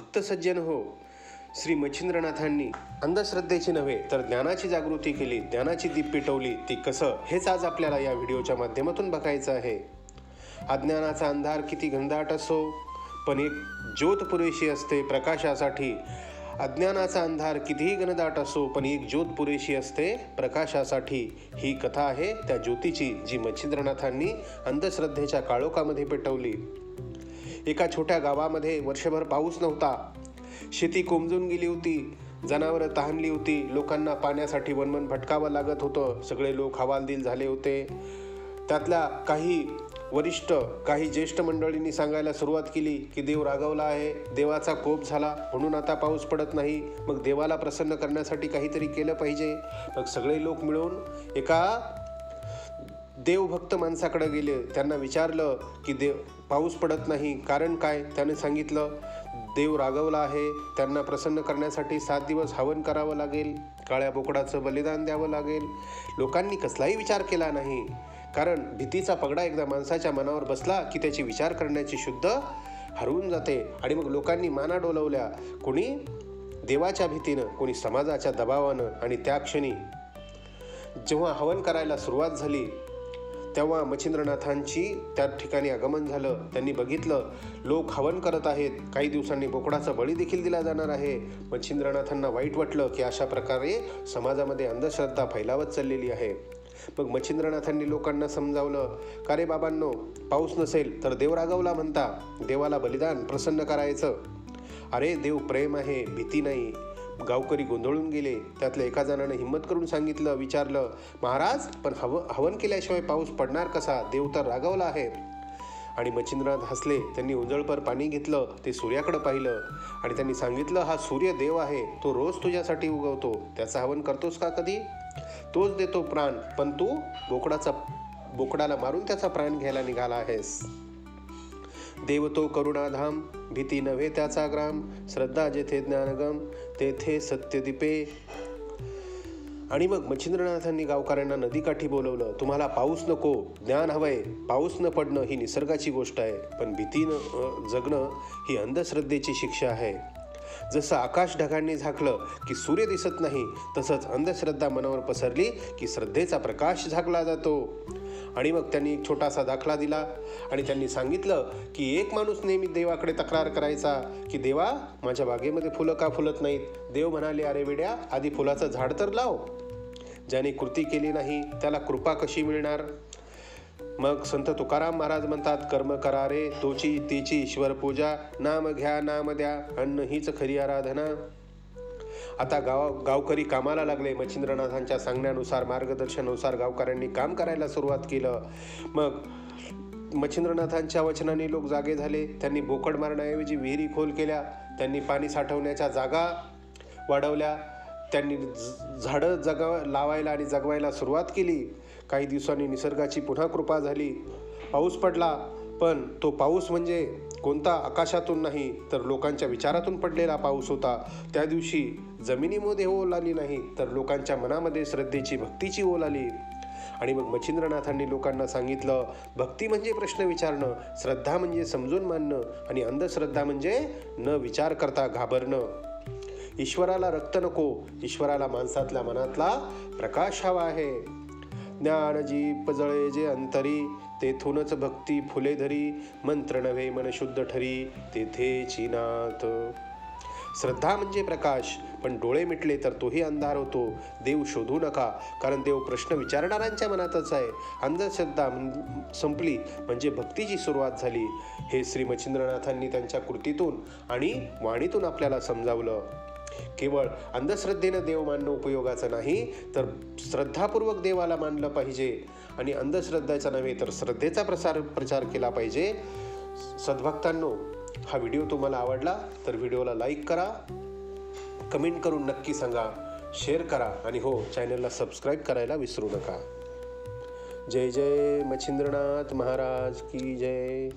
भक्त सज्जन हो. श्री मच्छिंद्रनाथांनी अंधश्रद्धेची नव्हे तर ज्ञानाची जागृती केली ज्ञानाची दीप पेटवली ती कसं? हेच आज आपल्याला या व्हिडिओच्या माध्यमातून बघायचं आहे. अज्ञानाचा अंधार किती घनदाट असो पण एक ज्योत पुरेशी असते प्रकाशासाठी. अज्ञानाचा अंधार कितीही घनदाट असो पण एक ज्योत पुरेशी असते प्रकाशासाठी. ही कथा आहे त्या ज्योतीची जी मच्छिंद्रनाथांनी अंधश्रद्धेच्या काळोखामध्ये पेटवली एका छोट्या गावामध्ये वर्षभर पाऊस नव्हता. शेती कोमजून गेली होती. जनावरं तहानली होती. लोकांना पाण्यासाठी वनवन भटकावं लागत होतं. सगळे लोक हवालदिल झाले होते. त्यातल्या काही वरिष्ठ काही ज्येष्ठ मंडळींनी सांगायला सुरुवात केली की देव रागवला आहे. देवाचा कोप झाला. म्हणून आता पाऊस पडत नाही. मग देवाला प्रसन्न करण्यासाठी काहीतरी केलं पाहिजे. मग सगळे लोक मिळून एका देवभक्त माणसाकडे गेले त्यांना विचारलं की देव पाऊस पडत नाही. कारण काय? त्याने सांगितलं देव रागवला आहे. त्यांना प्रसन्न करण्यासाठी सात दिवस हवन करावं लागेल. काळ्या बोकडाचं बलिदान द्यावं लागेल. लोकांनी कसलाही विचार केला नाही. कारण भीतीचा पगडा एकदा माणसाच्या मनावर बसला की त्याची विचार करण्याची शुद्ध हरवून जाते. आणि मग लोकांनी माना डोलवल्या. कोणी देवाच्या भीतीनं कोणी समाजाच्या दबावानं आणि त्या क्षणी जेव्हा हवन करायला सुरुवात झाली तेव्हा मच्छिंद्रनाथांची त्या ठिकाणी आगमन झालं. त्यांनी बघितलं लोक हवन करत आहेत. काही दिवसांनी बोकडाचा बळी देखील दिला जाणार आहे. मच्छिंद्रनाथांना वाईट वाटलं की अशा प्रकारे समाजामध्ये अंधश्रद्धा फैलावत चाललेली आहे. मग मच्छिंद्रनाथांनी लोकांना समजावलं का रे बाबांनो पाऊस नसेल तर देव रागवला म्हणता. देवाला बलिदान प्रसन्न करायचं. अरे देव प्रेम आहे भीती नाही. गावकरी गोंधळून गेले. त्यातल्या एका जणानं हिंमत करून सांगितलं विचारलं महाराज पण हव हवन केल्याशिवाय पाऊस पडणार कसा? देव तर रागवला आहे. आणि मच्छिंद्रनाथ हसले. त्यांनी उजळपर पाणी घेतलं ते सूर्याकडं पाहिलं. आणि त्यांनी सांगितलं हा सूर्य देव आहे. तो रोज तुझ्यासाठी उगवतो. त्याचं हवन करतोस का कधी? तोच देतो प्राण. पण तू बोकडाचा बोकडाला मारून त्याचा प्राण घ्यायला निघाला आहेस. देव तो करुणाधाम भीती नव्हे त्याचा ग्राम. श्रद्धा जेथे ज्ञानगम. तेथे सत्यदीपे. आणि मग मच्छिंद्रनाथांनी गावकऱ्यांना नदीकाठी बोलवलं तुम्हाला पाऊस नको ज्ञान हवंय पाऊस न पडणं ही निसर्गाची गोष्ट आहे पण भीतीनं जगणं ही अंधश्रद्धेची शिक्षा आहे. जसं आकाश ढगांनी झाकलं की सूर्य दिसत नाही तसंच अंधश्रद्धा मनावर पसरली की श्रद्धेचा प्रकाश झाकला जातो. आणि मग त्यांनी एक छोटासा दाखला दिला आणि त्यांनी सांगितलं की एक माणूस नेहमी देवाकडे तक्रार करायचा की देवा माझ्या बागेमध्ये फुलं का फुलत नाहीत? देव म्हणाले अरे वेड्या आधी फुलाचं झाड तर लाव. ज्याने कृती केली नाही त्याला कृपा कशी मिळणार? मग संत तुकाराम महाराज म्हणतात कर्म करारे तोची तिची ईश्वर पूजा नाम घ्या नाम द्या अन्न हीच खरी आराधना. आता गाव गावकरी कामाला लागले. मच्छिंद्रनाथांच्या सांगण्यानुसार मार्गदर्शनानुसार गावकऱ्यांनी काम करायला सुरुवात केलं. मग मच्छिंद्रनाथांच्या वचनाने लोक जागे झाले. त्यांनी बोकड मारण्याऐवजी विहिरी खोल केल्या. त्यांनी पाणी साठवण्याच्या जागा वाढवल्या. त्यांनी झाडं जगा लावायला आणि जगवायला सुरुवात केली. काही दिवसांनी निसर्गाची पुन्हा कृपा झाली. पाऊस पडला पण तो पाऊस म्हणजे कोणता आकाशातून नाही तर लोकांच्या विचारातून पडलेला पाऊस होता. त्या दिवशी जमिनीमध्ये ओल आली नाही तर लोकांच्या मनामध्ये श्रद्धेची भक्तीची ओल आली. आणि मग मच्छिंद्रनाथांनी लोकांना सांगितलं भक्ती म्हणजे प्रश्न विचारणं श्रद्धा म्हणजे समजून मानणं आणि अंधश्रद्धा म्हणजे न विचार करता घाबरणं. ईश्वराला रक्त नको ईश्वराला माणसातल्या मनातला प्रकाश हवा आहे. ज्ञान जी पजळे जे अंतरी तेथूनच भक्ती फुले धरी मंत्र नव्हे मन शुद्ध ठरी तेथे चिनात श्रद्धा म्हणजे प्रकाश. पण डोळे मिटले तर तोही अंधार होतो. देव शोधू नका. कारण देव प्रश्न विचारणाऱ्यांच्या मनातच आहे. अंधश्रद्धा संपली. म्हणजे भक्तीची सुरुवात झाली. हे श्री मच्छिंद्रनाथांनी त्यांच्या कृतीतून आणि वाणीतून आपल्याला समजावलं. केवळ अंधश्रद्धेनं देव मानणं उपयोगाचं नाही तर श्रद्धापूर्वक देवाला मानलं पाहिजे. आणि अंधश्रद्धाचा नव्हे तर श्रद्धेचा प्रसार प्रचार केला पाहिजे. सद्भक्तांनो हा व्हिडिओ तुम्हाला आवडला तर व्हिडिओला लाईक करा कमेंट करून नक्की सांगा शेअर करा आणि हो चॅनलला सबस्क्राईब करायला विसरू नका. जय जय मच्छिंद्रनाथ महाराज की जय.